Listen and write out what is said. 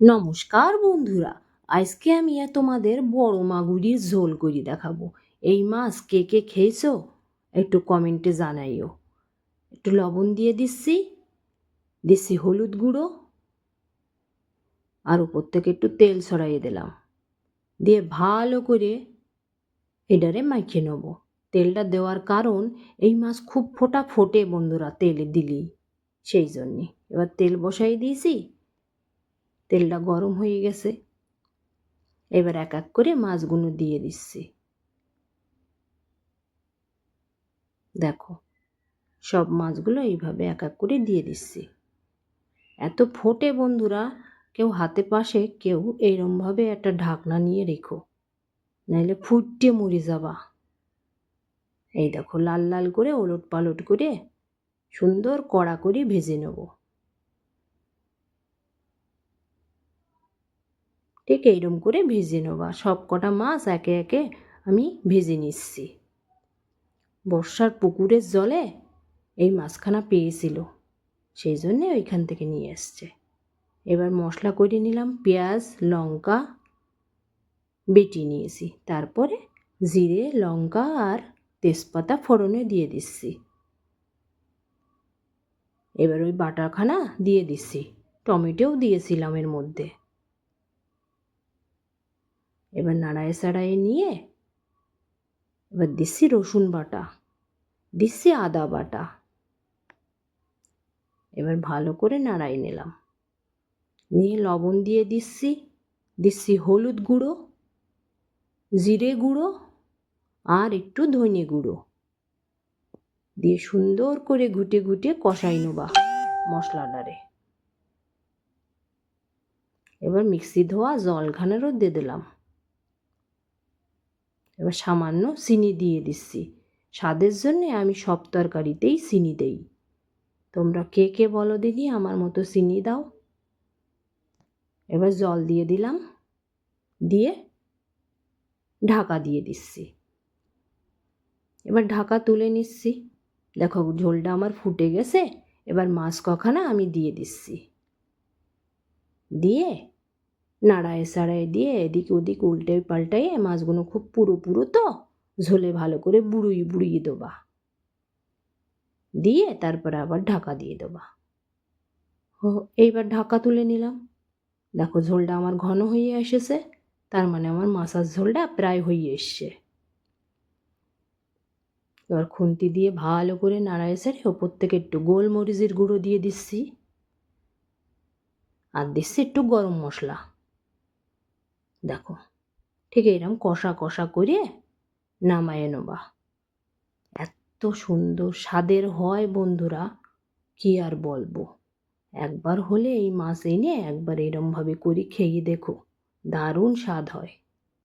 নমস্কার বন্ধুরা, আজকে আমি তোমাদের বড় মাগুরির ঝোল করে দেখাবো। এই মাছ কে কে খেয়েছো? একটু কমেন্টে জানাইও। একটু লবণ দিয়ে দিচ্ছি দিচ্ছি হলুদ গুঁড়ো, আর উপর থেকে একটু তেল ছড়াইয়ে দিলাম। দিয়ে ভালো করে এডারে মাখিয়ে নেব। তেলটা দেওয়ার কারণ এই মাছ খুব ফোটা ফোটে বন্ধুরা তেলে দিলেই, সেই জন্যে। এবার তেল বসাই দিয়েছি তেলটা গরম হয়ে গেছে। এবার এক এক করে মাছগুলো দিয়ে দিচ্ছি। দেখো, সব মাছগুলো এইভাবে এক এক করে দিয়ে দিচ্ছি। এত ফোটে বন্ধুরা, কেউ হাতে পাশে, কেউ এইরমভাবে একটা ঢাকনা নিয়ে রেখো। নাইলে ফুটতে মরে যাবা। এই দেখো, লাল লাল করে ওলট পালট করে সুন্দর কড়া করে ভেজে নেব। ঠিক এইরকম করে ভেজে নেওয়া সব কটা মাছ একে একে আমি ভেজে নিচ্ছি। বর্ষার পুকুরের জলে এই মাছখানা পেয়েছিল, সেই জন্যে ওইখান থেকে নিয়ে এসছে। এবার মশলা করে নিলাম পেঁয়াজ, লঙ্কা, বেটি নিয়েছি। তারপরে জিরে, লঙ্কা আর তেজপাতা ফোড়নে দিয়ে দিচ্ছি। এবার ওই বাটাখানা দিয়ে দিচ্ছি। টমেটোও দিয়েছিলাম এর মধ্যে। এবার নাড়ায় সাড়ায় নিয়ে এবার দিচ্ছি রসুন বাটা, দিচ্ছি আদা বাটা। এবার ভালো করে নাড়াই নিলাম। নিয়ে লবণ দিয়ে দিচ্ছি দিচ্ছি হলুদ গুঁড়ো, জিরে গুঁড়ো আর একটু ধনে গুঁড়ো। দিয়ে সুন্দর করে ঘুটে ঘুটে কষাই নেবা মশলাটারে। এবার মিক্সি ধোয়া জলখানেরও দিয়ে দিলাম। এবার সামান্য চিনি দিয়ে দিচ্ছি। স্বাদের জন্যে আমি সব তরকারিতেই চিনি দেই। তোমরা কে কে বলো দিদি, আমার মতো চিনি দাও। এবার জল দিয়ে দিলাম। দিয়ে ঢাকা দিয়ে দিচ্ছি। এবার ঢাকা তুলে নিচ্ছি। দেখো ঝোলটা আমার ফুটে গেছে। এবার মাছ কখানা আমি দিয়ে দিচ্ছি। দিয়ে নাড়ায় সাড়ায় দিয়ে এদিক ওদিক উল্টে পাল্টাইয়ে মাছগুলো খুব পুরো পুরো তো ঝোলে ভালো করে বুড়ুই বুড়িয়ে দেবা। দিয়ে তারপরে আবার ঢাকা দিয়ে দেবা। ও, এইবার ঢাকা তুলে নিলাম। দেখো ঝোলটা আমার ঘন হয়ে এসেছে, তার মানে আমার মাছার ঝোলটা প্রায় হয়ে এসছে। এবার খুন্তি দিয়ে ভালো করে নাড়ায় সেরে ওপর থেকে একটু গোলমরিচের গুঁড়ো দিয়ে দিচ্ছি। আর দিচ্ছি একটু গরম মশলা। দেখো, ঠিক এরম কষা কষা করে নামায় নেবা। এত সুন্দর স্বাদের হয় বন্ধুরা, কি আর বলব? একবার হলে এই মাছ এনে একবার এরমভাবে করে খেয়ে দেখো, দারুণ স্বাদ হয়।